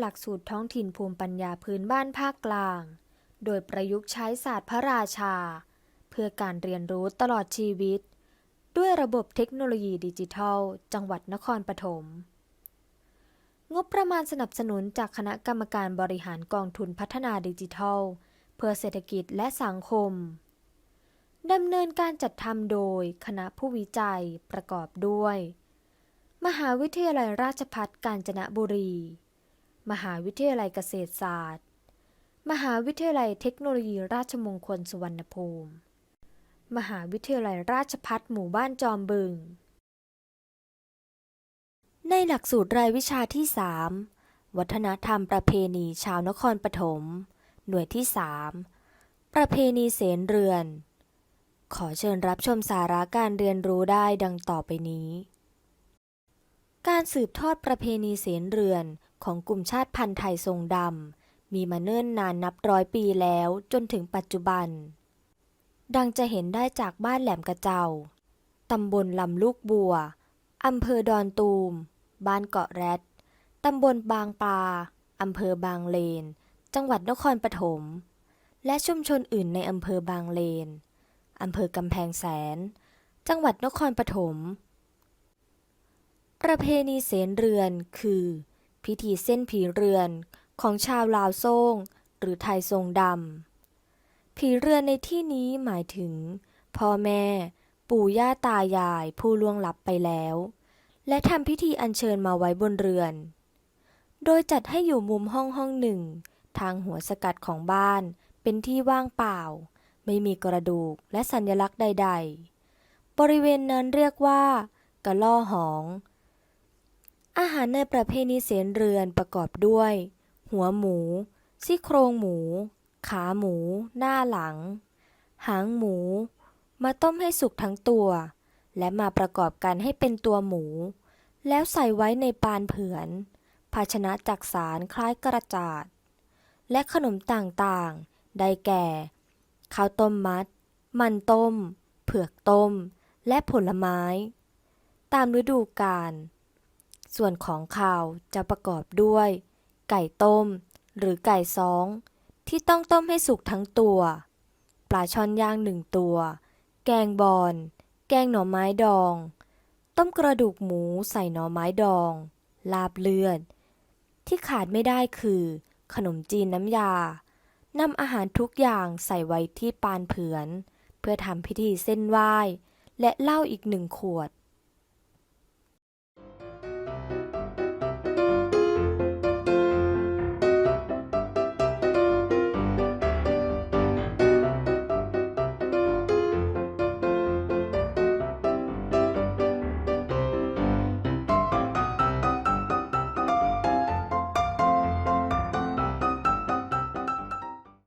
หลักสูตรท้องถิ่นภูมิปัญญาพื้นบ้านภาคกลาง โดยประยุกต์ใช้ศาสตร์พระราชา เพื่อการเรียนรู้ตลอดชีวิต ด้วยระบบเทคโนโลยีดิจิทัล จังหวัดนครปฐม งบประมาณสนับสนุนจากคณะกรรมการบริหารกองทุนพัฒนาดิจิทัล เพื่อเศรษฐกิจและสังคมดำเนินการจัดทำโดยคณะผู้วิจัยประกอบด้วย มหาวิทยาลัยราชภัฏกาญจนบุรี มหาวิทยาลัยเกษตรศาสตร์ มหาวิทยาลัยเทคโนโลยีราชมงคลสุวรรณภูมิ มหาวิทยาลัยราชภัฏหมู่บ้านจอมบึง ในหลักสูตรรายวิชาที่ 3 วัฒนธรรมประเพณีชาวนครปฐม หน่วยที่ 3 ประเพณีเสนเรือน ขอเชิญรับชมสาระการเรียนรู้ได้ดังต่อไปนี้ การสืบทอดประเพณีเสนเรือนของกลุ่มชาติพันธุ์ไทยทรงดำมีมาเนิ่นนานนับร้อยปีแล้วจนถึงปัจจุบัน ดังจะเห็นได้จากบ้านแหลมกระเจ้าตำบลลำลูกบัวอำเภอดอนตูม บ้านเกาะแรดตำบลบางปลาอำเภอบางเลน จังหวัดนครปฐม และชุมชนอื่นในอำเภอบางเลนอำเภอกำแพงแสน จังหวัดนครปฐม ประเพณีเสนเรือนคือ พิธีเส้นผีเรือนของชาวลาวโซ่งหรือไทยทรงดำผีเรือนในที่นี้หมายถึง พ่อแม่ ปู่ย่าตายายผู้ล่วงลับไปแล้ว และทำพิธีอัญเชิญมาไว้บนเรือน โดยจัดให้อยู่มุมห้องห้องหนึ่ง ทางหัวสกัดของบ้านเป็นที่ว่างเปล่า ไม่มีกระดูกและสัญลักษณ์ใด ๆ บริเวณนั้นเรียกว่ากะล่อหอง อาหารในประเพณีเสนเรือนประกอบด้วย หัวหมู ซี่โครงหมู ขาหมู หน้าหลัง หางหมู มาต้มให้สุกทั้งตัว และมาประกอบกันให้เป็นตัวหมู แล้วใส่ไว้ในปานเผือน ภาชนะจักสารคล้ายกระจาด และขนมต่างๆ ได้แก่ ข้าวต้มมัด มันต้ม เผือกต้ม และผลไม้ ตามฤดูกาล ส่วนของข่าวจะประกอบด้วย ไก่ต้ม หรือไก่ซอง ที่ต้องต้มให้สุกทั้งตัว ปลาช่อนย่างหนึ่งตัว แกงบอน แกงหน่อไม้ดอง ต้มกระดูกหมูใส่หน่อไม้ดอง ลาบเลือด ที่ขาดไม่ได้คือ ขนมจีนน้ำยานำอาหารทุกอย่างใส่ไว้ที่ปานเผือน เพื่อทำพิธีเส้นไหว้ และเหล้าอีกหนึ่งขวด